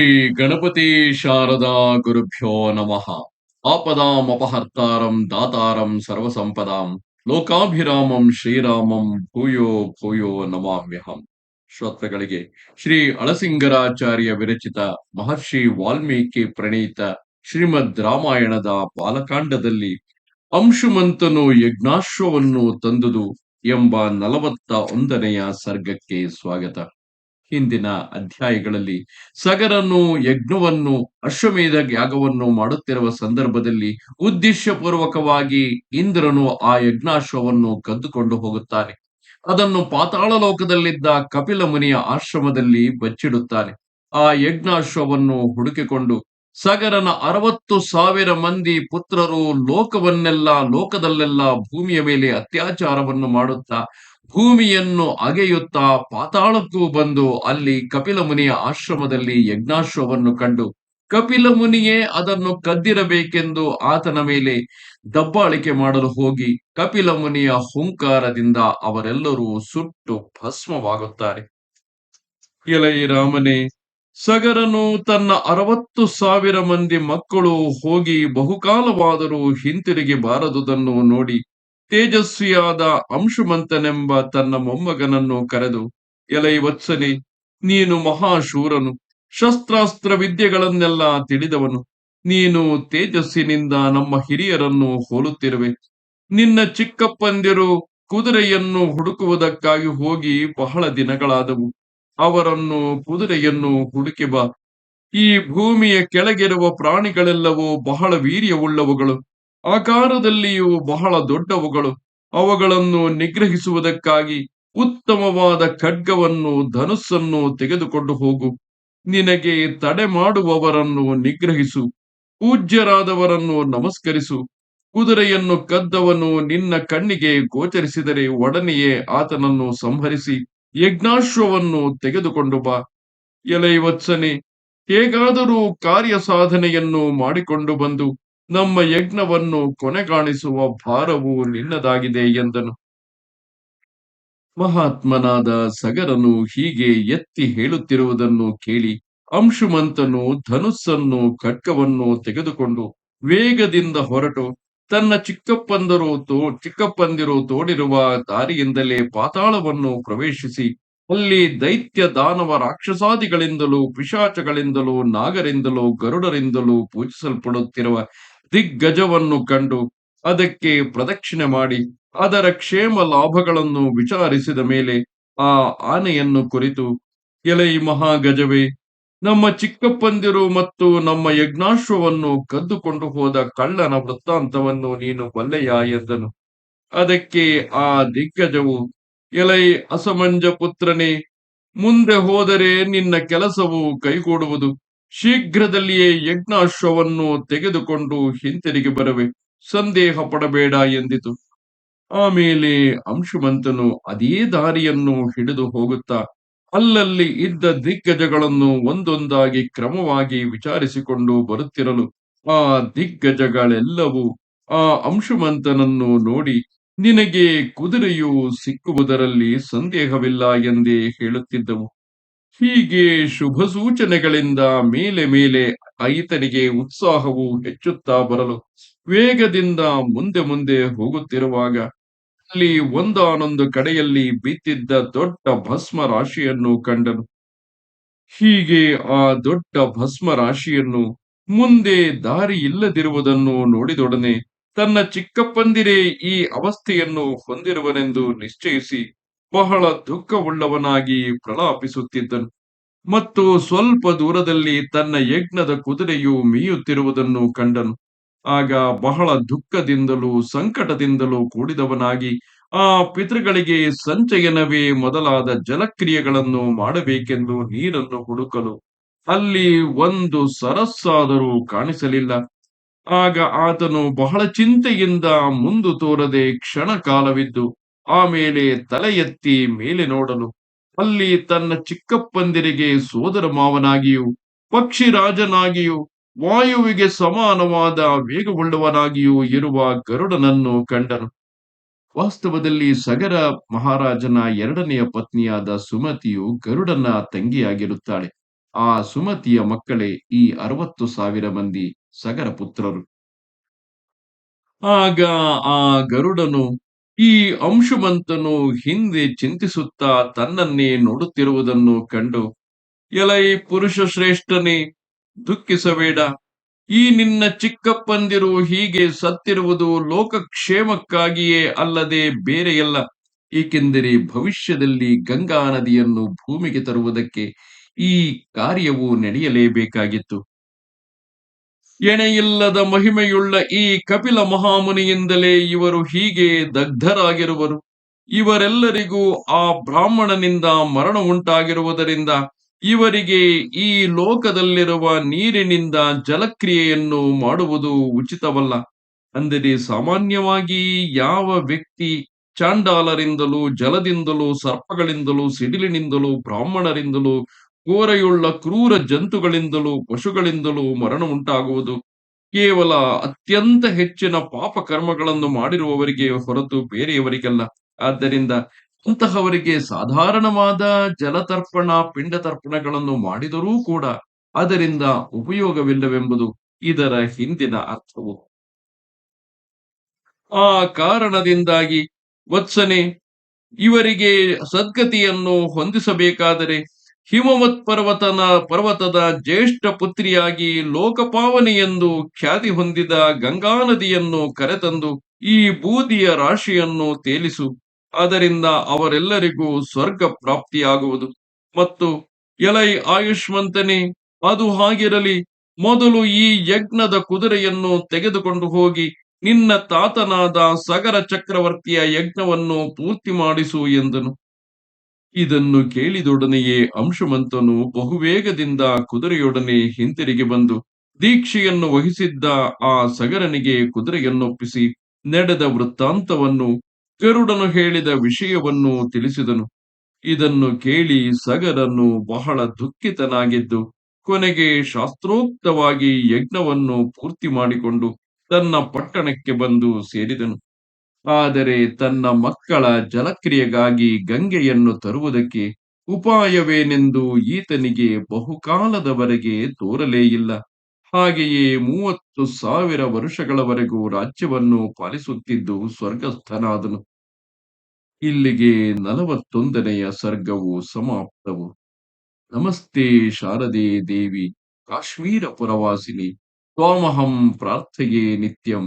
ಶ್ರೀ ಗಣಪತಿ ಶಾರದಾ ಗುರುಭ್ಯೋ ನಮಃ. ಆಪದಾಂ ಅಪಹರ್ತಾರಂ ದಾತಾರಂ ಸರ್ವಸಂಪದಾಂ ಲೋಕಾಭಿರಾಮಂ ಶ್ರೀರಾಮಂ ಭೂಯೋ ಭೂಯೋ ನಮಾಮ್ಯಹಂ. ಶ್ರೋತೃಗಳಿಗೆ, ಶ್ರೀ ಅಳಸಿಂಗರಾಚಾರ್ಯ ವಿರಚಿತ ಮಹರ್ಷಿ ವಾಲ್ಮೀಕಿ ಪ್ರಣೀತ ಶ್ರೀಮದ್ ರಾಮಾಯಣದ ಬಾಲಕಾಂಡದಲ್ಲಿ ಅಂಶುಮಂತನು ಯಜ್ಞಾಶ್ವವನ್ನು ತಂದುದು ಎಂಬ ನಲವತ್ತ ಒಂದನೆಯ ಸರ್ಗಕ್ಕೆ ಸ್ವಾಗತ. ಹಿಂದಿನ ಅಧ್ಯಾಯಗಳಲ್ಲಿ ಸಗರನು ಯಜ್ಞವನ್ನು ಅಶ್ವಮೇಧ ಯಾಗವನ್ನು ಮಾಡುತ್ತಿರುವ ಸಂದರ್ಭದಲ್ಲಿ ಉದ್ದೇಶಪೂರ್ವಕವಾಗಿ ಇಂದ್ರನು ಆ ಯಜ್ಞಾಶ್ವವನ್ನು ಕದ್ದುಕೊಂಡು ಹೋಗುತ್ತಾನೆ. ಅದನ್ನು ಪಾತಾಳ ಲೋಕದಲ್ಲಿದ್ದ ಕಪಿಲ ಮುನಿಯ ಆಶ್ರಮದಲ್ಲಿ ಬಚ್ಚಿಡುತ್ತಾನೆ. ಆ ಯಜ್ಞಾಶ್ವವನ್ನು ಹುಡುಕಿಕೊಂಡು ಸಗರನ ಅರವತ್ತು ಸಾವಿರ ಮಂದಿ ಪುತ್ರರು ಲೋಕವನ್ನೆಲ್ಲ, ಲೋಕದಲ್ಲೆಲ್ಲ ಭೂಮಿಯ ಮೇಲೆ ಅತ್ಯಾಚಾರವನ್ನು ಮಾಡುತ್ತಾ ಭೂಮಿಯನ್ನು ಅಗೆಯುತ್ತಾ ಪಾತಾಳಕ್ಕೂ ಬಂದು ಅಲ್ಲಿ ಕಪಿಲ ಮುನಿಯ ಆಶ್ರಮದಲ್ಲಿ ಯಜ್ಞಾಶ್ವವನ್ನು ಕಂಡು ಕಪಿಲ ಮುನಿಯೇ ಅದನ್ನು ಕದ್ದಿರಬೇಕೆಂದು ಆತನ ಮೇಲೆ ದಬ್ಬಾಳಿಕೆ ಮಾಡಲು ಹೋಗಿ ಕಪಿಲ ಮುನಿಯ ಹುಂಕಾರದಿಂದ ಅವರೆಲ್ಲರೂ ಸುಟ್ಟು ಭಸ್ಮವಾಗುತ್ತಾರೆ. ಎಲೈ ರಾಮನೇ, ಸಗರನು ತನ್ನ ಅರವತ್ತು ಸಾವಿರ ಮಂದಿ ಮಕ್ಕಳು ಹೋಗಿ ಬಹುಕಾಲವಾದರೂ ಹಿಂತಿರುಗಿ ಬಾರದುದನ್ನು ನೋಡಿ ತೇಜಸ್ವಿಯಾದ ಅಂಶುಮಂತನೆಂಬ ತನ್ನ ಮೊಮ್ಮಗನನ್ನು ಕರೆದು, ಎಲೈ ವತ್ಸನೆ, ನೀನು ಮಹಾಶೂರನು, ಶಸ್ತ್ರಾಸ್ತ್ರ ವಿದ್ಯೆಗಳನ್ನೆಲ್ಲ ತಿಳಿದವನು. ನೀನು ತೇಜಸ್ಸಿನಿಂದ ನಮ್ಮ ಹಿರಿಯರನ್ನು ಹೋಲುತ್ತಿರುವೆ. ನಿನ್ನ ಚಿಕ್ಕಪ್ಪಂದಿರು ಕುದುರೆಯನ್ನು ಹುಡುಕುವುದಕ್ಕಾಗಿ ಹೋಗಿ ಬಹಳ ದಿನಗಳಾದವು. ಅವರನ್ನು ಕುದುರೆಯನ್ನು ಹುಡುಕಿ ಬಾ. ಈ ಭೂಮಿಯ ಕೆಳಗಿರುವ ಪ್ರಾಣಿಗಳೆಲ್ಲವೂ ಬಹಳ ವೀರ್ಯವುಳ್ಳವುಗಳು. ಆಕಾರದಲ್ಲಿಯೂ ಬಹಳ ದೊಡ್ಡವುಗಳು. ಅವುಗಳನ್ನು ನಿಗ್ರಹಿಸುವುದಕ್ಕಾಗಿ ಉತ್ತಮವಾದ ಖಡ್ಗವನ್ನು ಧನುಸ್ಸನ್ನು ತೆಗೆದುಕೊಂಡು ಹೋಗು. ನಿನಗೆ ತಡೆ ಮಾಡುವವರನ್ನು ನಿಗ್ರಹಿಸು. ಪೂಜ್ಯರಾದವರನ್ನು ನಮಸ್ಕರಿಸು. ಕುದುರೆಯನ್ನು ಕದ್ದವನು ನಿನ್ನ ಕಣ್ಣಿಗೆ ಗೋಚರಿಸಿದರೆ ಒಡನೆಯೇ ಆತನನ್ನು ಸಂಹರಿಸಿ ಯಜ್ಞಾಶ್ವವನ್ನು ತೆಗೆದುಕೊಂಡು ಬಾ. ಎಲೈವತ್ಸನೆ ಹೇಗಾದರೂ ಕಾರ್ಯ ಸಾಧನೆಯನ್ನು ಮಾಡಿಕೊಂಡು ಬಂದು ನಮ್ಮ ಯಜ್ಞವನ್ನು ಕೊನೆಗಾಣಿಸುವ ಭಾರವು ನಿನ್ನದಾಗಿದೆ ಎಂದನು. ಮಹಾತ್ಮನಾದ ಸಗರನು ಹೀಗೆ ಎತ್ತಿ ಹೇಳುತ್ತಿರುವುದನ್ನು ಕೇಳಿ ಅಂಶುಮಂತನು ಧನುಸ್ಸನ್ನು ಖಡ್ಗವನ್ನು ತೆಗೆದುಕೊಂಡು ವೇಗದಿಂದ ಹೊರಟು ತನ್ನ ಚಿಕ್ಕಪ್ಪಂದರು ತೋ, ಚಿಕ್ಕಪ್ಪಂದಿರು ತೋಡಿರುವ ದಾರಿಯಿಂದಲೇ ಪಾತಾಳವನ್ನು ಪ್ರವೇಶಿಸಿ ಅಲ್ಲಿ ದೈತ್ಯ ದಾನವ ರಾಕ್ಷಸಾದಿಗಳಿಂದಲೂ ಪಿಶಾಚಗಳಿಂದಲೂ ನಾಗರಿಂದಲೂ ಗರುಡರಿಂದಲೂ ಪೂಜಿಸಲ್ಪಡುತ್ತಿರುವ ದಿಗ್ಗಜವನ್ನು ಕಂಡು ಅದಕ್ಕೆ ಪ್ರದಕ್ಷಿಣೆ ಮಾಡಿ ಅದರ ಕ್ಷೇಮ ಲಾಭಗಳನ್ನು ವಿಚಾರಿಸಿದ ಮೇಲೆ ಆ ಆನೆಯನ್ನು ಕುರಿತು, ಎಲೈ ಮಹಾಗಜವೇ, ನಮ್ಮ ಚಿಕ್ಕಪ್ಪಂದಿರು ಮತ್ತು ನಮ್ಮ ಯಜ್ಞಾಶ್ವವನ್ನು ಕದ್ದುಕೊಂಡು ಹೋದ ಕಳ್ಳನ ವೃತ್ತಾಂತವನ್ನು ನೀನು ಬಲ್ಲೆಯ ಎಂದನು. ಅದಕ್ಕೆ ಆ ದಿಗ್ಗಜವು, ಎಲೈ ಅಸಮಂಜ ಪುತ್ರನೇ ಮುಂದೆ ಹೋದರೆ ನಿನ್ನ ಕೆಲಸವು ಕೈಗೂಡುವುದು. ಶೀಘ್ರದಲ್ಲಿಯೇ ಯಜ್ಞಾಶ್ವವನ್ನು ತೆಗೆದುಕೊಂಡು ಹಿಂತಿರುಗಿ ಬರುವೆ. ಸಂದೇಹ ಪಡಬೇಡ ಎಂದಿತು. ಆಮೇಲೆ ಅಂಶುಮಂತನು ಅದೇ ದಾರಿಯನ್ನು ಹಿಡಿದು ಹೋಗುತ್ತಾ, ಅಲ್ಲಲ್ಲಿ ಇದ್ದ ದಿಗ್ಗಜಗಳನ್ನು ಒಂದೊಂದಾಗಿ ಕ್ರಮವಾಗಿ ವಿಚಾರಿಸಿಕೊಂಡು ಬರುತ್ತಿರಲು ಆ ದಿಗ್ಗಜಗಳೆಲ್ಲವೂ ಆ ಅಂಶುಮಂತನನ್ನು ನೋಡಿ, ನಿನಗೆ ಕುದುರೆಯು ಸಿಕ್ಕುವುದರಲ್ಲಿ ಸಂದೇಹವಿಲ್ಲ ಎಂದೇ ಹೇಳುತ್ತಿದ್ದವು. ಹೀಗೆ ಶುಭ ಸೂಚನೆಗಳಿಂದ ಮೇಲೆ ಮೇಲೆ ಐತನಿಗೆ ಉತ್ಸಾಹವು ಹೆಚ್ಚುತ್ತಾ ಬರಲು ವೇಗದಿಂದ ಮುಂದೆ ಮುಂದೆ ಹೋಗುತ್ತಿರುವಾಗ ಅಲ್ಲಿ ಒಂದಾನೊಂದು ಕಡೆಯಲ್ಲಿ ಬಿದ್ದಿದ್ದ ದೊಡ್ಡ ಭಸ್ಮ ರಾಶಿಯನ್ನು ಕಂಡನು. ಹೀಗೆ ಆ ದೊಡ್ಡ ಭಸ್ಮ ರಾಶಿಯನ್ನು ಮುಂದೆ ದಾರಿ ಇಲ್ಲದಿರುವುದನ್ನು ನೋಡಿದೊಡನೆ ತನ್ನ ಚಿಕ್ಕಪ್ಪಂದಿರೇ ಈ ಅವಸ್ಥೆಯನ್ನು ಹೊಂದಿರುವನೆಂದು ನಿಶ್ಚಯಿಸಿ ಬಹಳ ದುಃಖವುಳ್ಳವನಾಗಿ ಪ್ರಲಾಪಿಸುತ್ತಿದ್ದನು. ಮತ್ತು ಸ್ವಲ್ಪ ದೂರದಲ್ಲಿ ತನ್ನ ಯಜ್ಞದ ಕುದುರೆಯು ಮೀಯುತ್ತಿರುವುದನ್ನು ಕಂಡನು. ಆಗ ಬಹಳ ದುಃಖದಿಂದಲೂ ಸಂಕಟದಿಂದಲೂ ಕೂಡಿದವನಾಗಿ ಆ ಪಿತೃಗಳಿಗೆ ಸಂಚಯನವೇ ಮೊದಲಾದ ಜಲಕ್ರಿಯೆಗಳನ್ನು ಮಾಡಬೇಕೆಂದು ನೀರನ್ನು ಹುಡುಕಲು ಅಲ್ಲಿ ಒಂದು ಸರಸ್ಸಾದರೂ ಕಾಣಿಸಲಿಲ್ಲ. ಆಗ ಆತನು ಬಹಳ ಚಿಂತೆಯಿಂದ ಮುಂದು ತೋರದೆ ಕ್ಷಣ ಕಾಲವಿದ್ದು ಆಮೇಲೆ ತಲೆ ಎತ್ತಿ ಮೇಲೆ ನೋಡಲು, ಅಲ್ಲಿ ತನ್ನ ಚಿಕ್ಕಪ್ಪಂದಿರಿಗೆ ಸೋದರ ಮಾವನಾಗಿಯೂ, ಪಕ್ಷಿ ರಾಜನಾಗಿಯೂ, ವಾಯುವಿಗೆ ಸಮಾನವಾದ ವೇಗವುಳ್ಳವನಾಗಿಯೂ ಇರುವ ಗರುಡನನ್ನು ಕಂಡನು. ವಾಸ್ತವದಲ್ಲಿ ಸಗರ ಮಹಾರಾಜನ ಎರಡನೆಯ ಪತ್ನಿಯಾದ ಸುಮತಿಯು ಗರುಡನ ತಂಗಿಯಾಗಿರುತ್ತಾಳೆ. ಆ ಸುಮತಿಯ ಮಕ್ಕಳೇ ಈ ಅರವತ್ತು ಸಾವಿರ ಮಂದಿ ಸಗರ ಪುತ್ರರು. ಆಗ ಆ ಗರುಡನು ಈ ಅಂಶುಮಂತನು ಹಿಂದೆ ಚಿಂತಿಸುತ್ತಾ ತನ್ನನ್ನೇ ನೋಡುತ್ತಿರುವುದನ್ನು ಕಂಡು, ಎಲೈ ಪುರುಷ ಶ್ರೇಷ್ಠನೇ, ದುಃಖಿಸಬೇಡ. ಈ ನಿನ್ನ ಚಿಕ್ಕಪ್ಪಂದಿರು ಹೀಗೆ ಸತ್ತಿರುವುದು ಲೋಕಕ್ಷೇಮಕ್ಕಾಗಿಯೇ ಅಲ್ಲದೆ ಬೇರೆಯಲ್ಲ. ಏಕೆಂದರೆ ಭವಿಷ್ಯದಲ್ಲಿ ಗಂಗಾ ನದಿಯನ್ನು ಭೂಮಿಗೆ ತರುವುದಕ್ಕೆ ಈ ಕಾರ್ಯವು ನಡೆಯಲೇಬೇಕಾಗಿತ್ತು. ಎಣೆಯಿಲ್ಲದ ಮಹಿಮೆಯುಳ್ಳ ಈ ಕಪಿಲ ಮಹಾಮುನಿಯಿಂದಲೇ ಇವರು ಹೀಗೆ ದಗ್ಧರಾಗಿರುವರು. ಇವರೆಲ್ಲರಿಗೂ ಆ ಬ್ರಾಹ್ಮಣನಿಂದ ಮರಣ ಉಂಟಾಗಿರುವುದರಿಂದ ಇವರಿಗೆ ಈ ಲೋಕದಲ್ಲಿರುವ ನೀರಿನಿಂದ ಜಲಕ್ರಿಯೆಯನ್ನು ಮಾಡುವುದು ಉಚಿತವಲ್ಲ. ಅಂದರೆ ಸಾಮಾನ್ಯವಾಗಿ ಯಾವ ವ್ಯಕ್ತಿ ಚಾಂಡಾಲರಿಂದಲೂ ಜಲದಿಂದಲೂ ಸರ್ಪಗಳಿಂದಲೂ ಸಿಡಿಲಿನಿಂದಲೂ ಬ್ರಾಹ್ಮಣರಿಂದಲೂ ಕೋರೆಯುಳ್ಳ ಕ್ರೂರ ಜಂತುಗಳಿಂದಲೂ ಪಶುಗಳಿಂದಲೂ ಮರಣ ಉಂಟಾಗುವುದು ಕೇವಲ ಅತ್ಯಂತ ಹೆಚ್ಚಿನ ಪಾಪ ಕರ್ಮಗಳನ್ನು ಮಾಡಿರುವವರಿಗೆ ಹೊರತು ಬೇರೆಯವರಿಗಲ್ಲ. ಆದ್ದರಿಂದ ಅಂತಹವರಿಗೆ ಸಾಧಾರಣವಾದ ಜಲತರ್ಪಣ ಪಿಂಡ ತರ್ಪಣಗಳನ್ನು ಮಾಡಿದರೂ ಕೂಡ ಅದರಿಂದ ಉಪಯೋಗವಿಲ್ಲವೆಂಬುದು ಇದರ ಹಿಂದಿನ ಅರ್ಥವು. ಆ ಕಾರಣದಿಂದಾಗಿ ವತ್ಸನೆ, ಇವರಿಗೆ ಸದ್ಗತಿಯನ್ನು ಹೊಂದಿಸಬೇಕಾದರೆ ಹಿಮವತ್ ಪರ್ವತನ ಪರ್ವತದ ಜ್ಯೇಷ್ಠ ಪುತ್ರಿಯಾಗಿ ಲೋಕಪಾವನೆಯೆಂದು ಖ್ಯಾತಿ ಹೊಂದಿದ ಗಂಗಾ ನದಿಯನ್ನು ಕರೆತಂದು ಈ ಬೂದಿಯ ರಾಶಿಯನ್ನು ತೇಲಿಸು. ಅದರಿಂದ ಅವರೆಲ್ಲರಿಗೂ ಸ್ವರ್ಗ ಪ್ರಾಪ್ತಿಯಾಗುವುದು. ಮತ್ತು ಎಲೈ ಆಯುಷ್ಮಂತನೇ, ಅದು ಹಾಗಿರಲಿ, ಮೊದಲು ಈ ಯಜ್ಞದ ಕುದುರೆಯನ್ನು ತೆಗೆದುಕೊಂಡು ಹೋಗಿ ನಿನ್ನ ತಾತನಾದ ಸಗರ ಚಕ್ರವರ್ತಿಯ ಯಜ್ಞವನ್ನು ಪೂರ್ತಿ ಮಾಡಿಸು ಎಂದನು. ಇದನ್ನು ಕೇಳಿದೊಡನೆಯೇ ಅಂಶುಮಂತನು ಬಹುವೇಗದಿಂದ ಕುದುರೆಯೊಡನೆ ಹಿಂತಿರುಗಿ ಬಂದು ದೀಕ್ಷೆಯನ್ನು ವಹಿಸಿದ್ದ ಆ ಸಗರನಿಗೆ ಕುದುರೆಯನ್ನೊಪ್ಪಿಸಿ ನಡೆದ ವೃತ್ತಾಂತವನ್ನು ಗರುಡನು ಹೇಳಿದ ವಿಷಯವನ್ನು ತಿಳಿಸಿದನು. ಇದನ್ನು ಕೇಳಿ ಸಗರನು ಬಹಳ ದುಃಖಿತನಾಗಿದ್ದು ಕೊನೆಗೆ ಶಾಸ್ತ್ರೋಕ್ತವಾಗಿ ಯಜ್ಞವನ್ನು ಪೂರ್ತಿ ಮಾಡಿಕೊಂಡು ತನ್ನ ಪಟ್ಟಣಕ್ಕೆ ಬಂದು ಸೇರಿದನು. ಆದರೆ ತನ್ನ ಮಕ್ಕಳ ಜಲಕ್ರಿಯೆಗಾಗಿ ಗಂಗೆಯನ್ನು ತರುವುದಕ್ಕೆ ಉಪಾಯವೇನೆಂದು ಈತನಿಗೆ ಬಹುಕಾಲದವರೆಗೆ ತೋರಲೇ ಇಲ್ಲ. ಹಾಗೆಯೇ ಮೂವತ್ತು ಸಾವಿರ ವರ್ಷಗಳವರೆಗೂ ರಾಜ್ಯವನ್ನು ಪಾಲಿಸುತ್ತಿದ್ದು ಸ್ವರ್ಗಸ್ಥನಾದನು. ಇಲ್ಲಿಗೆ ನಲವತ್ತೊಂದನೆಯ ಸರ್ಗವು ಸಮಾಪ್ತವು. ನಮಸ್ತೆ ಶಾರದೆ ದೇವಿ, ಕಾಶ್ಮೀರ ಪುರವಾಸಿನಿ, ತ್ವಾಮಹಂ ಪ್ರಾರ್ಥೆಯೇ ನಿತ್ಯಂ.